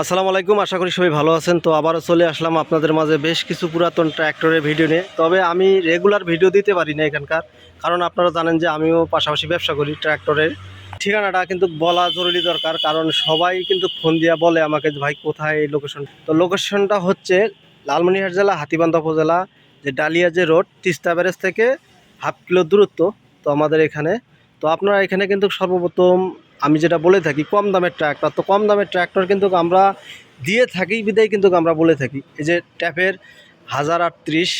আসসালামু আলাইকুম, আশা করি সবাই ভালো আছেন। তো আবারও চলে আসলাম আপনাদের মাঝে বেশ কিছু পুরাতন ট্র্যাক্টরের ভিডিও নিয়ে। তবে আমি রেগুলার ভিডিও দিতে পারি না এখানকার, কারণ আপনারা জানেন যে আমিও পাশাপাশি ব্যবসা করি ট্র্যাক্টরের। ঠিকানাটা কিন্তু বলা জরুরি দরকার, কারণ সবাই কিন্তু ফোন দিয়া বলে আমাকে ভাই, কোথায় এই লোকেশন তো লোকেশনটা হচ্ছে লালমনিরহাট জেলা, হাতিবান্ধা উপজেলা, যে ডালিয়া যে রোড, তিস্তা ব্যারেজ থেকে হাফ কিলো দূরত্ব, তো আমাদের এখানে। তো আপনারা এখানে কিন্তু সর্বপ্রথম আমি যেটা বলে থাকি, কম দামের ট্র্যাক্টর তো কম দামের ট্র্যাক্টর কিন্তু আমরা দিয়ে থাকি, বিদায় কিন্তু আমরা বলে থাকি। এই যে ট্যাপের হাজার আটত্রিশ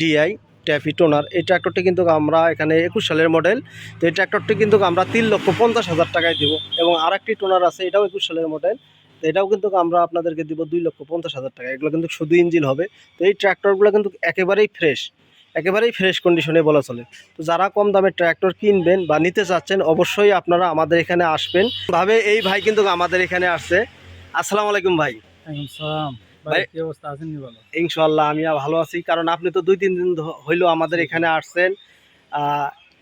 ডিআই, ট্যাপি টোনার, এই ট্র্যাক্টরটি কিন্তু আমরা এখানে একুশ সালের মডেল তো এই ট্র্যাক্টরটি কিন্তু আমরা তিন লক্ষ পঞ্চাশ হাজার টাকায় দেবো এবং আরেকটি টোনার আছে, এটাও একুশ সালের মডেল তো এটাও কিন্তু আমরা আপনাদেরকে দিব দুই লক্ষ পঞ্চাশ হাজার টাকা এগুলো কিন্তু শুধু ইঞ্জিন হবে। তো এই ট্র্যাক্টরগুলো কিন্তু একেবারেই ফ্রেশ একেবারেই ফ্রেশ কন্ডিশনে বলা চলে। তো যারা কম দামে ট্র্যাক্টর কিনবেন বা নিতে চাচ্ছেন অবশ্যই আপনারা আমাদের এখানে আসবেন। ভাবে এই ভাই কিন্তু আমাদের এখানে আসছে। আসসালামু আলাইকুম ভাই। ইনশাল্লাহ আমি ভালো আছি। কারণ আপনি তো দুই তিন দিন হইল আমাদের এখানে আসছেন।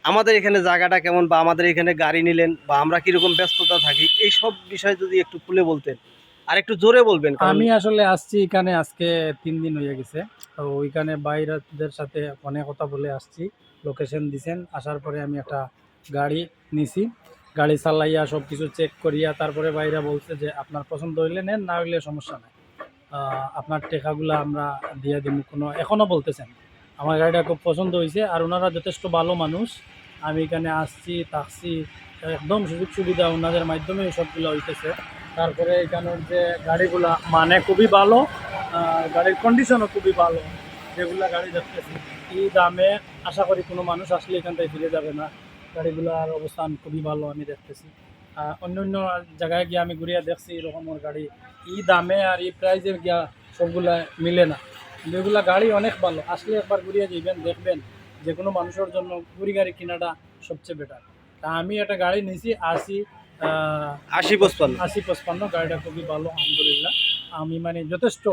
আমাদের এখানে জায়গাটা কেমন বা আমাদের এখানে গাড়ি নিলেন বা আমরা কীরকম ব্যস্ততা থাকি এই সব বিষয় যদি একটু খুলে বলতেন। আর একটু জোরে বলবেন আমি আসলে আসছি এখানে আজকে তিন দিন হয়ে গেছে। ওইখানে বাইরেদের সাথে ফোনে কথা বলে আসছি। লোকেশন দিছেন, আসার পরে আমি একটা গাড়ি নিছি। গাড়ি চালাইয়া সব কিছু চেক করিয়া তারপরে বাইরা বলছে যে, আপনার পছন্দ হইলে নেন, না হইলে সমস্যা নাই। আপনার টেকাগুলো আমরা দিয়ে দিব কোনো এখনও বলতেছেন। আমার গাড়িটা খুব পছন্দ হয়েছে আর ওনারা যথেষ্ট ভালো মানুষ। আমি এখানে আসছি, থাকছি, একদম সুযোগ সুবিধা ওনাদের মাধ্যমে সবগুলো হইতেছে। তারপরে এখানের যে গাড়িগুলা মানে খুবই ভালো গাড়ির কন্ডিশনও খুবই ভালো, যেগুলা গাড়ি দেখতেছি এই দামে, আশা করি কোনো মানুষ আসলে এখান থেকে ফিরে যাবে না। গাড়িগুলার অবস্থান খুবই ভালো আমি দেখতেছি। অন্য অন্য জায়গায় গিয়ে আমি ঘুরিয়া দেখছি এরকমের গাড়ি এই দামে আর এই প্রাইজের গিয়া সবগুলা মিলে না। এগুলা গাড়ি অনেক ভালো, আসলে একবার ঘুরিয়ে যাইবেন, দেখবেন যে কোনো মানুষের জন্য গুড়ি গাড়ি কেনাটা সবচেয়ে বেটার তা আমি একটা গাড়ি নিয়েছি আসি আশি পঁচপান্ন। আশি পঁচপান্ন গাড়িটা খুবই ভালো আলহামদুলিল্লাহ। আমি মানে যথেষ্ট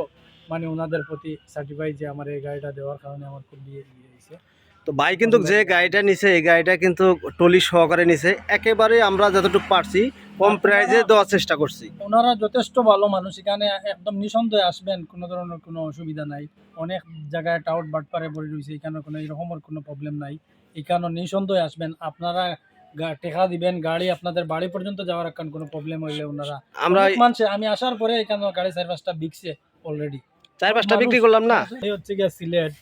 মানে ওনাদের প্রতি সার্টিফাই যে আমার এই গাড়িটা দেওয়ার কারণে আমার খুব বিয়ে হয়েছে তো ভাই কিন্তু যে গাড়িটা নিছে এই গাড়িটা কিন্তু টলি সহকারে নিছে। একেবারে আমরা যতটুকু পারছি কম প্রাইজে দেওয়ার চেষ্টা করছি। ওনারা যথেষ্ট ভালো মানুষ এখানে একদম নিঃসন্দেহে আসবেন কোনো ধরনের কোনো অসুবিধা নাই। অনেক জায়গায় টাউট বাটপারে পড়ে রয়েছে এখানে কোনো এরকমের কোনো প্রবলেম নাই। এখানে নিঃসন্দেহে আসবেন। আপনারা টেকা দিবেন গাড়ি আপনাদের বাড়ি পর্যন্ত যাওয়ার একখান কোনো প্রবলেম হইলে ওনারা। আমরা মানুষে আমি আসার পরে এখানে গাড়ি সার্ভিসটা বিকছে অলরেডি চার পাঁচটা বিক্রি করলাম না? এই হচ্ছে গিয়ে সিলেট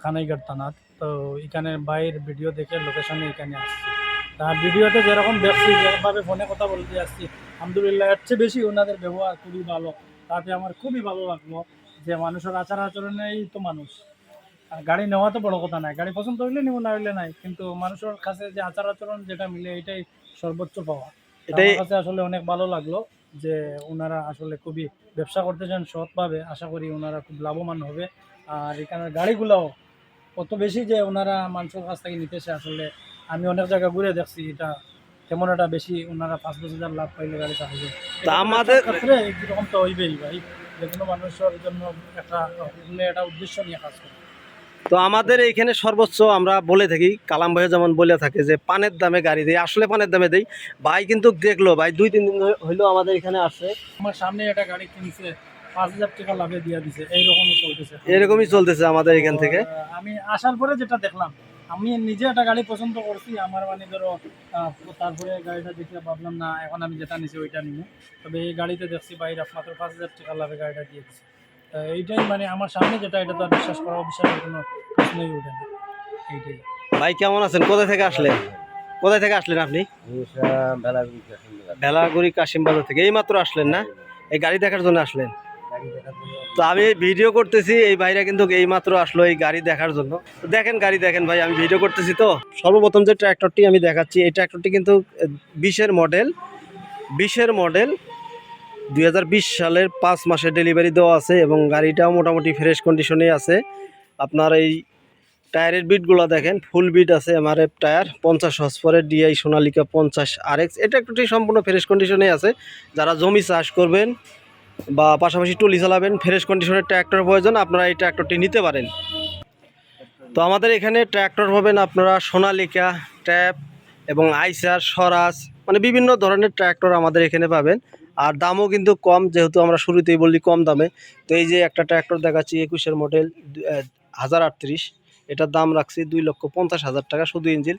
খানাইঘাট থানাত। তো এখানে বাইরের ভিডিও দেখে লোকেশনে এখানে আসছি। তা ভিডিওতে যেরকম দেখছি যেভাবে ফোনে কথা বলতে আসছি আলহামদুলিল্লাহ এর চেয়ে বেশি ওনাদের ব্যবহার খুবই ভালো। তাতে আমার খুবই ভালো লাগল যে মানুষের আচার আচরণেই তো মানুষ। আর গাড়ি নেওয়া তো বড় কথা নাই গাড়ি পছন্দ হইলে নিব না হইলে নাই। কিন্তু মানুষের কাছে যে আচার আচরণ যেটা মিলে এটাই সর্বোচ্চ পাওয়া। এটাই কাছে আসলে অনেক ভালো লাগল যে ওনারা আসলে খুবই ব্যবসা করতে চান সৎভাবে। আশা করি ওনারা খুব লাভবান হবে। আর এখানের গাড়িগুলোও অত বেশি যে ওনারা মানুষের কাছ থেকে নিতেছে আসলে আমি অনেক জায়গা ঘুরে দেখছি এটা। তেমন একটা বেশি ওনারা পাঁচ দশ হাজার লাভ পাইলে গাড়ি চালাবে আমাদের- ক্ষেত্রে এরকম তো হইবেই ভাই। যে কোনো মানুষের জন্য একটা একটা উদ্দেশ্য নিয়ে কাজ করে। তো আমাদের এইখানে সর্বোচ্চ আমরা বলে থাকি কালাম ভাইও যেমন বলে থাকে যে পানের দামে গাড়ি দেয় আসলে পানের দামে দেই। ভাই কিন্তু দেখল ভাই দুই তিন দিন হইল আমাদের এখানে আসে আমার সামনে একটা গাড়ি কিনছে পাঁচ হাজার টাকা লাভে দিয়ে দিছে এইরকমই চলতেছে। এরকমই চলতেছে আমাদের এখান থেকে। আমি আসার পরে যেটা দেখলাম আমি নিজে একটা গাড়ি পছন্দ করছি আমার মানে ধরো তারপরে গাড়িটা দেখে ভাবলাম না এখন আমি যেটা নিছি ওইটা নিব তবে এই গাড়িতে দেখছি বাইরে মাত্র পাঁচ হাজার টাকা লাভে গাড়িটা দিয়ে দিচ্ছে তা এইটাই মানে আমার সামনে যেটা এটা তো আর বিশ্বাস করা অবিশ্বাসের কোনো প্রশ্নই ওঠে না। এইটাই। ভাই কেমন আছেন? কোথায় থেকে আসলেন? কোথায় থেকে আসলেন আপনি? ভেলাগুড়ি কাশিম বাজার থেকে। এই মাত্র আসলেন না? এই গাড়ি দেখার জন্য আসলেন? তো আমি ভিডিও করতেছি এই ভাইরা কিন্তু এই মাত্র আসলো এই গাড়ি দেখার জন্য। তো দেখেন গাড়ি দেখেন ভাই আমি ভিডিও করতেছি তো। সর্বপ্রথম যে ট্র্যাক্টরটি আমি দেখাচ্ছি এই ট্র্যাক্টরটি কিন্তু বিশের মডেল বিশের মডেল দুই হাজার বিশ সালের পাঁচ মাসের ডেলিভারি দেওয়া আছে এবং গাড়িটাও মোটামুটি ফ্রেশ কন্ডিশনে আছে। আপনার এই টায়ারের বিটগুলো দেখেন ফুল বিট আছে এমআরএফ টায়ার, পঞ্চাশ হসফরের ডিআই সোনালিকা পঞ্চাশ আর এক্স এটা একটুটি সম্পূর্ণ ফ্রেশ কন্ডিশনে আছে। যারা জমি চাষ করবেন বা পাশাপাশি টলি চালাবেন ফ্রেশ কন্ডিশনের ট্র্যাক্টর প্রয়োজন, আপনারা এই ট্র্যাক্টরটি নিতে পারেন। তো আমাদের এখানে ট্র্যাক্টর পাবেন আপনারা সোনালিকা ট্র্যাপ এবং আইসার, স্বরাজ মানে বিভিন্ন ধরনের ট্র্যাক্টর আমাদের এখানে পাবেন। আর দামও কিন্তু কম, যেহেতু আমরা শুরুতেই বললি কম দামে। তো এই যে একটা ট্র্যাক্টর দেখাচ্ছি, একুশের মডেল হাজার আটত্রিশ। এটার দাম রাখছি দুই লক্ষ পঞ্চাশ হাজার টাকা শুধু ইঞ্জিন।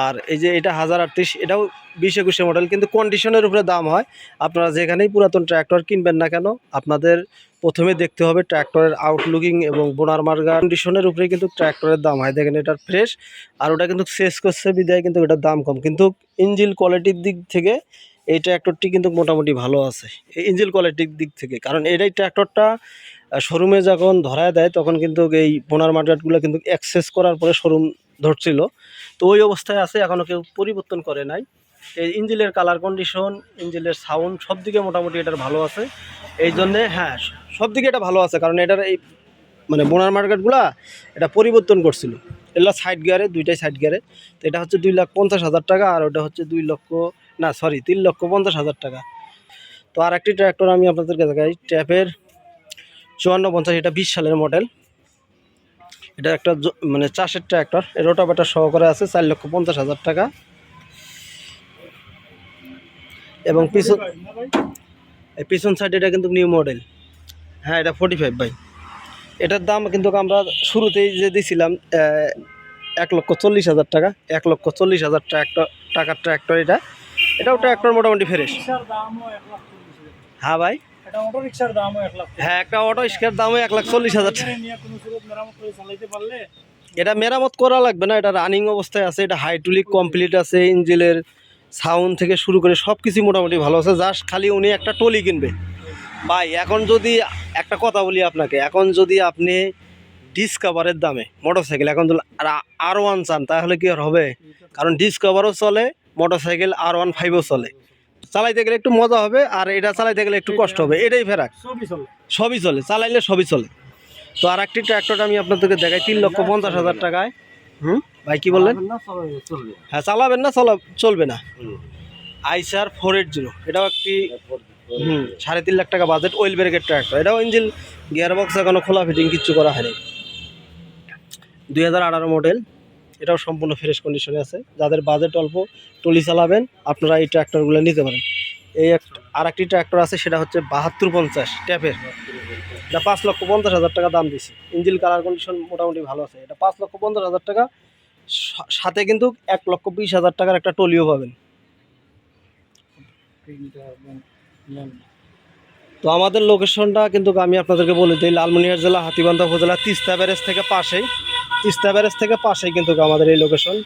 আর এই যে এটা হাজার আটত্রিশ, এটাও বিশ একুশের মডেল, কিন্তু কন্ডিশনের উপরে দাম হয়। আপনারা যেখানেই পুরাতন ট্র্যাক্টর কিনবেন না কেন, আপনাদের প্রথমে দেখতে হবে ট্র্যাক্টরের আউটলুকিং এবং বোনার মার্গা কন্ডিশনের উপরে কিন্তু ট্র্যাক্টরের দাম হয়। দেখেন এটার ফ্রেশ আর ওটা কিন্তু শেষ করছে, বিদায়, কিন্তু এটার দাম কম। কিন্তু ইঞ্জিল কোয়ালিটির দিক থেকে এই ট্র্যাক্টরটি কিন্তু মোটামুটি ভালো আছে ইঞ্জিল কোয়ালিটির দিক থেকে। কারণ এটাই ট্র্যাক্টরটা শোরুমে যখন ধরায় দেয়, তখন কিন্তু এই বোনার মার্কেটগুলো কিন্তু অ্যাক্সেস করার পরে শোরুম ধরছিল। তো ওই অবস্থায় আছে এখনও কেউ পরিবর্তন করে নাই। এই ইঞ্জিলের কালার কন্ডিশন ইঞ্জিলের সাউন্ড সব দিকে মোটামুটি এটার ভালো আছে। এই জন্যে হ্যাঁ সব দিকে এটা ভালো আছে, কারণ এটার এই মানে বোনার মার্কেটগুলা এটা পরিবর্তন করছিল। এগুলো সাইড গিয়ারে দুইটাই সাইড গিয়ারে তো এটা হচ্ছে দুই লাখ পঞ্চাশ হাজার টাকা, আর ওটা হচ্ছে দুই লক্ষ না সরি তিন লক্ষ পঞ্চাশ হাজার টাকা। তো আর একটি ট্র্যাক্টর আমি আপনাদেরকে দেখাই ট্যাপের চুয়ান্ন পঞ্চাশ এটা বিশ সালের মডেল এটা একটা মানে চাষের ট্র্যাক্টর এর রোটাভেটার সহকারে আছে চার লক্ষ পঞ্চাশ হাজার টাকা। এবং পিছন এই পিছন সাইড এটা কিন্তু নিউ মডেল হ্যাঁ এটা ফোর্টি ফাইভ বাই এটার দাম কিন্তু আমরা শুরুতেই যে দিছিলাম এক লক্ষ চল্লিশ হাজার টাকা এক লক্ষ চল্লিশ হাজার ট্র্যাক্টর টাকার ট্র্যাক্টর এটা। এটাও ট্র্যাক্টর মোটামুটি ফ্রেশ। রিক্সার হ্যাঁ ভাই। রিক্সার হ্যাঁ একটা অটো স্কের দামও এক লাখ চল্লিশ হাজার। চালাইতে পারলে? এটা মেরামত করা লাগবে না এটা রানিং অবস্থায় আছে এটা হাইড্রোলিক কমপ্লিট আছে ইঞ্জিনের সাউন্ড থেকে শুরু করে সব কিছু মোটামুটি ভালো আছে। জাস্ট খালি উনি একটা টলি কিনবে। ভাই এখন যদি একটা কথা বলি আপনাকে এখন যদি আপনি ডিসকভারের দামে মোটরসাইকেল এখন আর ওয়ান চান তাহলে কি আর হবে? কারণ ডিসকভারও চলে মোটরসাইকেল আর ওয়ান ফাইভও চলে। চালাইতে গেলে একটু মজা হবে আর এটা চালাইতে গেলে একটু কষ্ট হবে। এটাই ফেরাক। সবই চলে। সবই চলে। চালাইলে সবই চলে। তো আর একটি ট্র্যাক্টর আমি আপনাদেরকে দেখাই তিন লক্ষ পঞ্চাশ হাজার টাকায়। হুম? ভাই কি বললেন? হ্যাঁ চালাবেন না চলা চলবে না। আইসার ফোর এইট জিরো এটাও একটি হুম সাড়ে তিন লাখ টাকা বাজেট ওয়েল ব্রেকের ট্র্যাক্টর এটাও ইঞ্জিন গিয়ার বক্স এখনও খোলা ফিটিং কিচ্ছু করা হয়নি। দুই হাজার আঠারো মডেল এটাও সম্পূর্ণ ফ্রেশ কন্ডিশনে আছে। যাদের বাজেট অল্প, টলি চালাবেন, আপনারা এই ট্র্যাক্টরগুলো নিতে পারেন। এই আর একটি ট্র্যাক্টর আছে, সেটা হচ্ছে বাহাত্তর পঞ্চাশ ট্যাপের। এটা পাঁচ লক্ষ পঞ্চাশ হাজার টাকা দাম দিছি ইঞ্জিল কালার কন্ডিশন মোটামুটি ভালো আছে। এটা পাঁচ লক্ষ পঞ্চাশ হাজার টাকা। সাথে কিন্তু এক লক্ষ বিশ হাজার টাকার একটা টলিও পাবেন। তো আমাদের লোকেশনটা কিন্তু আমি আপনাদেরকে বলে দিই, লালমনিরহাট জেলা, হাতিবান্ধা উপজেলা, তিস্তা ব্যারেজ থেকে পাশেই। তিস্তা ব্যারেজ থেকে পাশেই কিন্তু আমাদের এই লোকেশন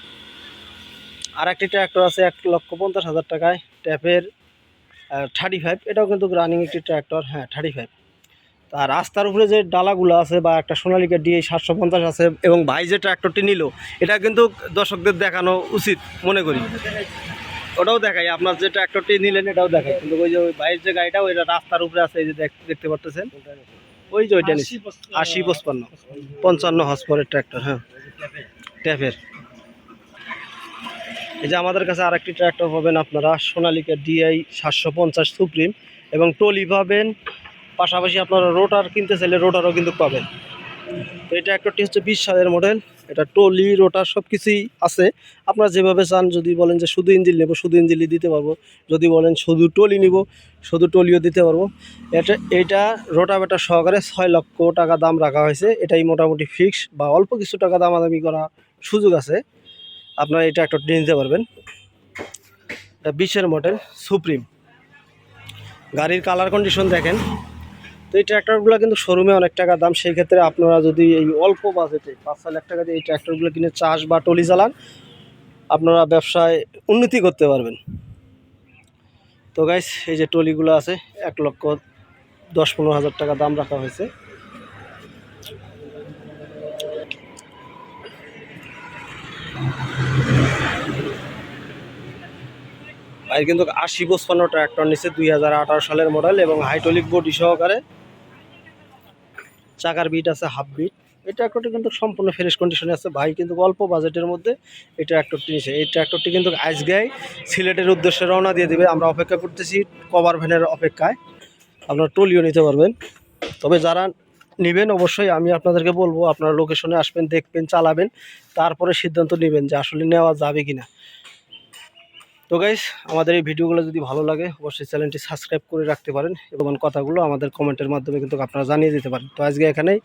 আর একটি ট্র্যাক্টর আছে এক লক্ষ পঞ্চাশ হাজার টাকায়, ট্যাপের থার্টি ফাইভ এটাও কিন্তু রানিং একটি ট্র্যাক্টর হ্যাঁ থার্টি ফাইভ তা রাস্তার উপরে যে ডালাগুলো আছে বা একটা সোনালিকা ডিএ সাতশো পঞ্চাশ আছে, এবং ভাই যে ট্র্যাক্টরটি নিল, এটা কিন্তু দর্শকদের দেখানো উচিত, মনে করি। ওটাও দেখাই, আপনার যে ট্র্যাক্টরটি নিলেন এটাও দেখাই। কিন্তু ওই যে ওই ভাইয়ের যে গাড়িটা, ওইটা রাস্তার উপরে আছে, এই যে দেখতে পারতেছেন? ওই যে ওইটা নিচ্ছি আশি পঁচপান্ন। পঞ্চান্ন হসপরের ট্র্যাক্টর হ্যাঁ। ট্যাপের এই যে আমাদের কাছে আরেকটি ট্র্যাক্টর পাবেন আপনারা, সোনালিকা ডিআই সাতশো পঞ্চাশ সুপ্রিম এবং টলি পাবেন। পাশাপাশি আপনারা রোটার কিনতে চাইলে রোটারও কিন্তু পাবেন। এই ট্র্যাক্টরটি হচ্ছে বিশ সালের মডেল এটা টলি রোটার সব কিছুই আছে। আপনারা যেভাবে চান, যদি বলেন যে শুধু ইঞ্জিন নেব, শুধু ইঞ্জিনই দিতে পারব। যদি বলেন শুধু টলি নিব, শুধু টলিও দিতে পারব। এটা এটা রোটাভেটার সহকারে ছয় লক্ষ টাকা দাম রাখা হয়েছে। এটাই মোটামুটি ফিক্স বা অল্প কিছু টাকা দাম দামাদামি করা সুযোগ আছে। আপনারা এই ট্র্যাক্টরটি নিতে পারবেন। এটা বিশের মডেল সুপ্রিম গাড়ির কালার কন্ডিশন দেখেন। তো এই ট্র্যাক্টরগুলো কিন্তু শোরুমে অনেক টাকা দাম, সেই ক্ষেত্রে আপনারা যদি এই অল্প বাজেটে পাঁচ ছয় লাখ টাকা দিয়ে এই ট্র্যাক্টরগুলো কিনে চাষ বা টলি চালান আপনারা ব্যবসায় উন্নতি করতে পারবেন। তো গাইস এই যে টলিগুলো আছে, এক লক্ষ দশ পনেরো হাজার টাকা দাম রাখা হয়েছে। ভাই কিন্তু আশি পঁচপান্ন ট্র্যাক্টর নিচ্ছে দুই হাজার আঠারো সালের মডেল এবং হাইড্রোলিক বডি সহকারে চাকার বিট আছে হাফ বিট এই ট্র্যাক্টরটি কিন্তু সম্পূর্ণ ফ্রেশ কন্ডিশনে আছে। ভাই কিন্তু অল্প বাজেটের মধ্যে এই ট্র্যাক্টরটি নিছে। এই ট্র্যাক্টরটি কিন্তু আজগাই সিলেটের উদ্দেশ্যে রওনা দিয়ে দেবে। আমরা অপেক্ষা করতেছি কভার ভ্যানের অপেক্ষায়। আপনারা টলিও নিতে পারবেন। তবে যারা নেবেন অবশ্যই আমি আপনাদেরকে বলব, আপনারা লোকেশনে আসবেন, দেখবেন, চালাবেন, তারপরে সিদ্ধান্ত নেবেন যে আসলে নেওয়া যাবে কি না তো গাইস আমাদের এই ভিডিওগুলো যদি ভালো লাগে, অবশ্যই চ্যানেলটি সাবস্ক্রাইব করে রাখতে পারেন এবং কথাগুলো আমাদের কমেন্টের মাধ্যমে কিন্তু আপনারা জানিয়ে দিতে পারেন। তো আজকে এখানেই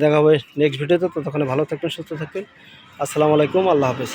দেখা হবে নেক্সট ভিডিওতে ততক্ষণে ভালো থাকবেন, সুস্থ থাকবেন। আসসালামু আলাইকুম, আল্লাহ হাফেজ।